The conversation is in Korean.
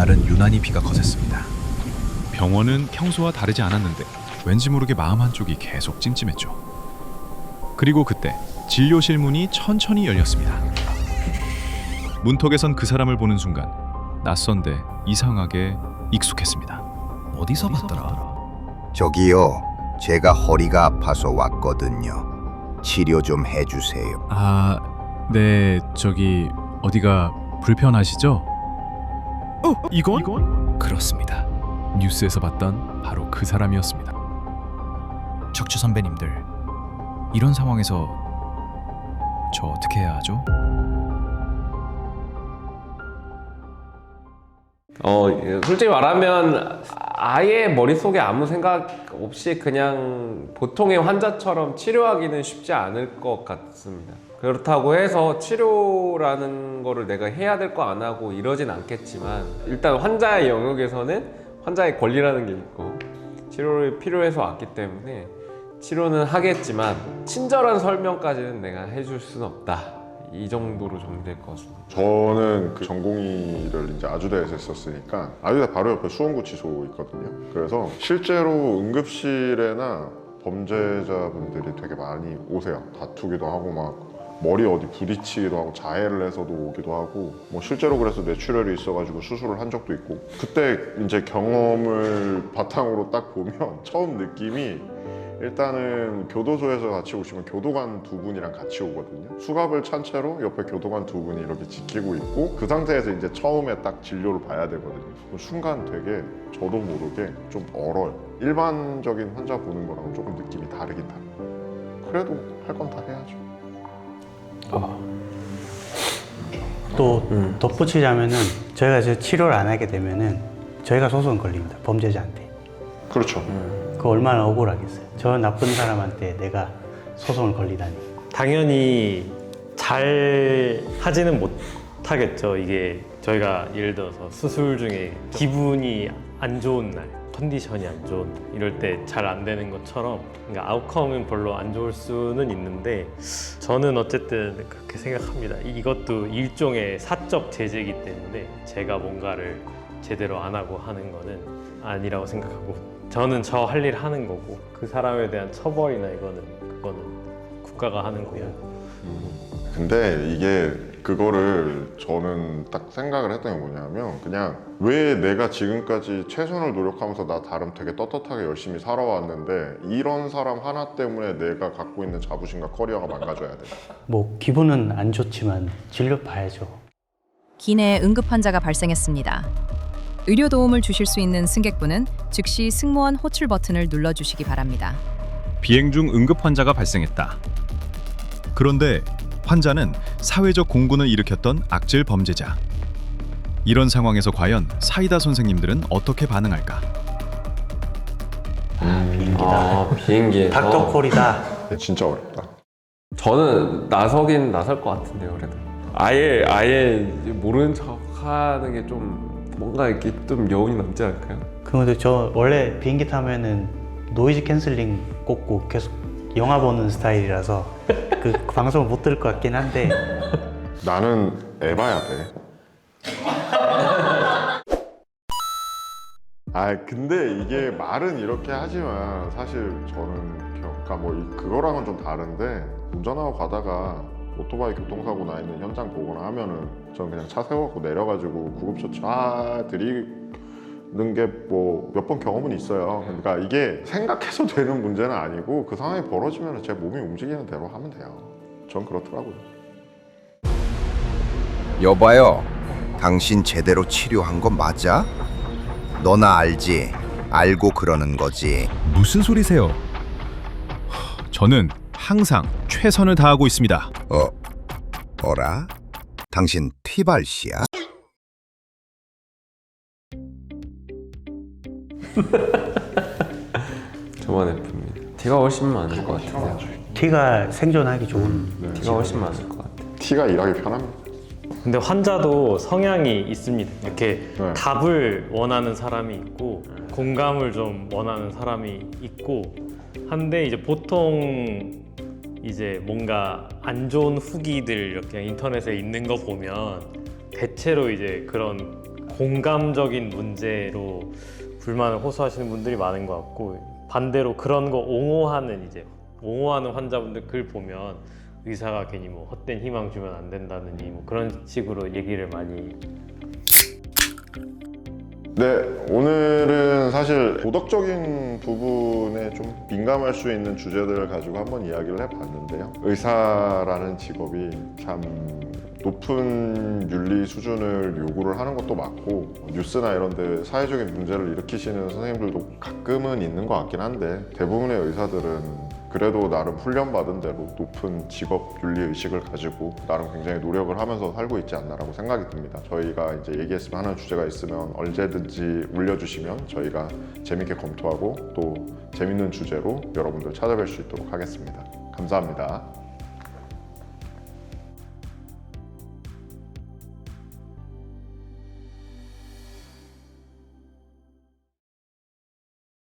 그날은 유난히 비가 거셌습니다. 병원은 평소와 다르지 않았는데 왠지 모르게 마음 한쪽이 계속 찜찜했죠. 그리고 그때 진료실 문이 천천히 열렸습니다. 문턱에선 그 사람을 보는 순간 낯선데 이상하게 익숙했습니다. 어디서 봤더라? 저기요, 제가 허리가 아파서 왔거든요. 치료 좀 해주세요. 아, 네, 저기 어디가 불편하시죠? 어, 이건? 그렇습니다. 뉴스에서 봤던 바로 그 사람이었습니다. 척추 선배님들 이런 상황에서 저 어떻게 해야 하죠? 어, 예, 솔직히 말하면 아예 머릿속에 아무 생각 없이 그냥 보통의 환자처럼 치료하기는 쉽지 않을 것 같습니다. 그렇다고 해서 치료라는 거를 내가 해야 될 거 안 하고 이러진 않겠지만 일단 환자의 영역에서는 환자의 권리라는 게 있고 치료를 필요해서 왔기 때문에 치료는 하겠지만 친절한 설명까지는 내가 해줄 수는 없다. 이 정도로 정리될 것 같습니다. 저는 그 전공의를 이제 아주대에서 했었으니까 아주대 바로 옆에 수원구치소 있거든요. 그래서 실제로 응급실에나 범죄자분들이 되게 많이 오세요. 다투기도 하고 막 머리 어디 부딪히기도 하고 자해를 해서도 오기도 하고 뭐 실제로 그래서 뇌출혈이 있어가지고 수술을 한 적도 있고 그때 이제 경험을 바탕으로 딱 보면 처음 느낌이 일단은 교도소에서 같이 오시면 교도관 두 분이랑 같이 오거든요. 수갑을 찬 채로 옆에 교도관 두 분이 이렇게 지키고 있고 그 상태에서 이제 처음에 딱 진료를 봐야 되거든요. 그 순간 되게 저도 모르게 좀 얼어요. 일반적인 환자 보는 거랑은 조금 느낌이 다르긴 다르요 그래도 할 건 다 해야죠. 또 덧붙이자면은 저희가 이제 치료를 안 하게 되면은 저희가 소송 걸립니다. 범죄자한테. 그렇죠. 그 얼마나 억울하겠어요. 저 나쁜 사람한테 내가 소송을 걸리다니. 당연히 잘 하지는 못하겠죠. 이게 저희가 예를 들어서 수술 중에 기분이 안 좋은 날, 컨디션이 안 좋은 날, 이럴 때 잘 안 되는 것처럼 그러니까 아웃컴은 별로 안 좋을 수는 있는데 저는 어쨌든 그렇게 생각합니다. 이것도 일종의 사적 제재이기 때문에 제가 뭔가를 제대로 안 하고 하는 거는 아니라고 생각하고 저는 저 할 일 하는 거고 그 사람에 대한 처벌이나 이거는 그거는 국가가 하는 거고 근데 이게 그거를 저는 딱 생각을 했던 게 뭐냐면 그냥 왜 내가 지금까지 최선을 노력하면서 나 나름 되게 떳떳하게 열심히 살아왔는데 이런 사람 하나 때문에 내가 갖고 있는 자부심과 커리어가 망가져야 돼. 뭐 기분은 안 좋지만 진료 봐야죠 기내에 응급 환자가 발생했습니다. 의료 도움을 주실 수 있는 승객분은 즉시 승무원 호출 버튼을 눌러 주시기 바랍니다. 비행 중 응급 환자가 발생했다. 그런데 환자는 사회적 공분을 일으켰던 악질 범죄자. 이런 상황에서 과연 사이다 선생님들은 어떻게 반응할까? 비행기다 아, 비행기에서 닥터콜이다 진짜 어렵다. 저는 나서긴 나설 것 같은데요, 그래도. 아예 아예 모르는 척하는 게 좀 뭔가 이렇게 좀 여운이 남지 않을까요? 근데 저 원래 비행기 타면은 노이즈 캔슬링 꽂고 계속 영화 보는 스타일이라서 그 방송을 못 들을 것 같긴 한데 나는 에바야 돼. 아 근데 이게 말은 이렇게 하지만 사실 저는 그러니까 뭐 이- 그거랑은 좀 다른데 운전하고 가다가 오토바이 교통사고 나 있는 현장 보거나 하면은 저는 그냥 차 세워갖고 내려가지고 구급처 차 드리 는 게 뭐 몇 번 경험은 있어요. 그러니까 이게 생각해서 되는 문제는 아니고 그 상황이 벌어지면 제 몸이 움직이는 대로 하면 돼요. 전 그렇더라고요. 여봐요, 당신 제대로 치료한 거 맞아? 너나 알지? 알고 그러는 거지. 무슨 소리세요? 저는 항상 최선을 다하고 있습니다. 어, 어라? 당신 튀발씨야? 저만 F입니다. T가 훨씬 많을 것 같은데요. 티가 생존하기 좋은 T가 훨씬 많을 것 같아요. 티가 일하기 편합니다. 근데 환자도 성향이 있습니다. 이렇게 네. 답을 원하는 사람이 있고 공감을 좀 원하는 사람이 있고 한데 이제 보통 이제 뭔가 안 좋은 후기들 이렇게 인터넷에 있는 거 보면 대체로 이제 그런 공감적인 문제로 불만을 호소하시는 분들이 많은 것 같고 반대로 그런 거 옹호하는 이제 옹호하는 환자분들 글 보면 의사가 괜히 뭐 헛된 희망 주면 안 된다느니 뭐 그런 식으로 얘기를 많이 네, 오늘은 사실 도덕적인 부분에 좀 민감할 수 있는 주제들을 가지고 한번 이야기를 해봤는데요. 의사라는 직업이 참 높은 윤리 수준을 요구를 하는 것도 맞고 뉴스나 이런 데 사회적인 문제를 일으키시는 선생님들도 가끔은 있는 것 같긴 한데 대부분의 의사들은 그래도 나름 훈련받은 대로 높은 직업 윤리 의식을 가지고 나름 굉장히 노력을 하면서 살고 있지 않나라고 생각이 듭니다. 저희가 이제 얘기했으면 하는 주제가 있으면 언제든지 올려주시면 저희가 재밌게 검토하고 또 재밌는 주제로 여러분들 찾아뵐 수 있도록 하겠습니다. 감사합니다.